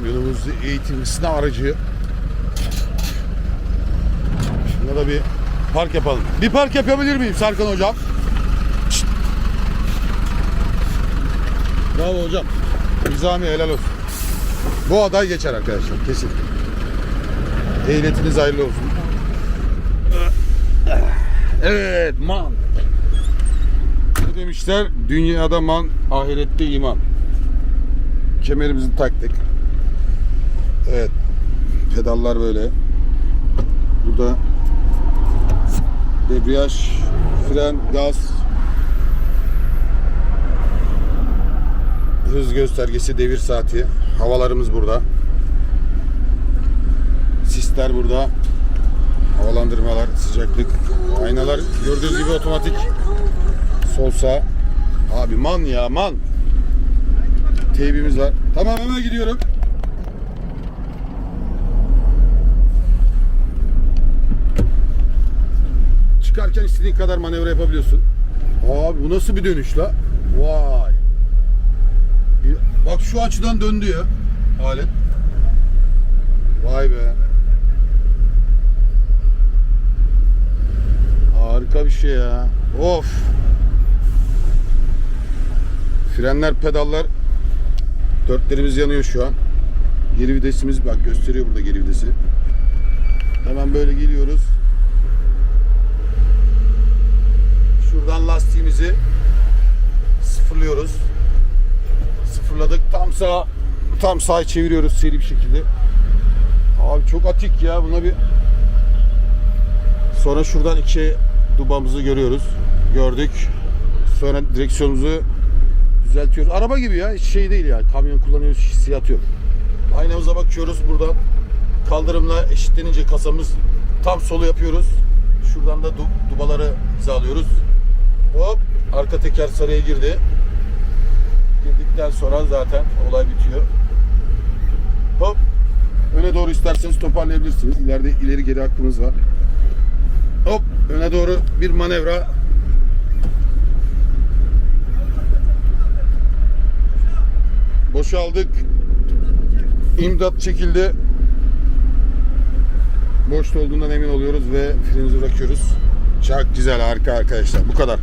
Kamyonumuz eğitim sınav aracı. Şuna da bir park yapalım. Bir park yapabilir miyim Serkan hocam? Şşt. Bravo hocam. Nizami helal olsun. Bu aday geçer arkadaşlar kesin. Ehliyetiniz hayırlı olsun. Evet man. Ne demişler? Dünyada man, ahirette iman. Kemerimizi taktık. Evet. Pedallar böyle. Burada debriyaj, fren, gaz, hız göstergesi, devir saati. Havalarımız burada. Sisler burada. Havalandırmalar, sıcaklık. Aynalar gördüğünüz gibi otomatik. Sol sağ. Abi man ya man. Teybimiz var. Tamam hemen gidiyorum. Çıkarken istediğin kadar manevra yapabiliyorsun. Abi bu nasıl bir dönüş la? Vay. Bak şu açıdan döndü ya alet. Vay be. Harika bir şey ya. Of. Frenler, pedallar dörtlerimiz yanıyor şu an. Geri vitesimiz bak gösteriyor burada geri vitesi. Hemen böyle geliyoruz. Şuradan lastiğimizi sıfırlıyoruz. Sıfırladık. Tam sağ tam sağa çeviriyoruz seri bir şekilde. Abi çok atik ya. Buna bir Sonra şuradan iki dubamızı görüyoruz. Gördük. Sonra direksiyonumuzu düzeltiyoruz. Araba gibi ya. Hiç şey değil ya. Kamyon kullanıyoruz hissiyatı yok. Aynamıza bakıyoruz. Buradan kaldırımla eşitlenince kasamız tam solu yapıyoruz. Şuradan da du- dubaları hizalıyoruz. Hop arka teker sarıya girdi. Girdikten sonra zaten olay bitiyor. Hop öne doğru isterseniz toparlayabilirsiniz. İleride ileri geri hakkımız var. Hop öne doğru bir manevra. Boşaldık. İmdat çekildi. Boşta olduğundan emin oluyoruz ve frenimizi bırakıyoruz. Çok güzel harika arkadaşlar. Bu kadar.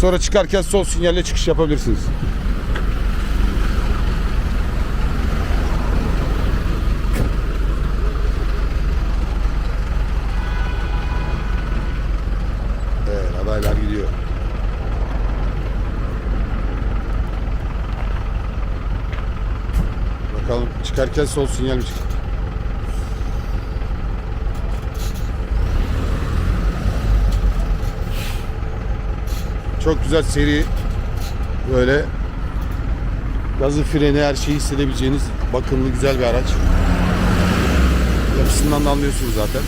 Sonra çıkarken sol sinyalle çıkış yapabilirsiniz. Evet adaylar gidiyor. Bakalım çıkarken sol sinyal mi çıkacak? Çok güzel seri böyle gazı freni her şeyi hissedebileceğiniz bakımlı güzel bir araç. Yapısından da anlıyorsunuz zaten.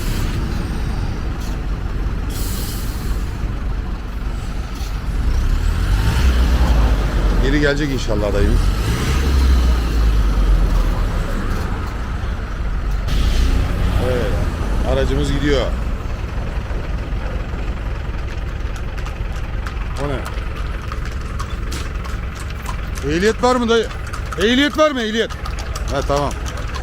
Geri gelecek inşallah dayımız. Evet, aracımız gidiyor. O ne? Ehliyet var mı dayı? Ehliyet var mı ehliyet? Ha tamam.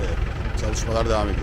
evet, çalışmalar devam ediyor.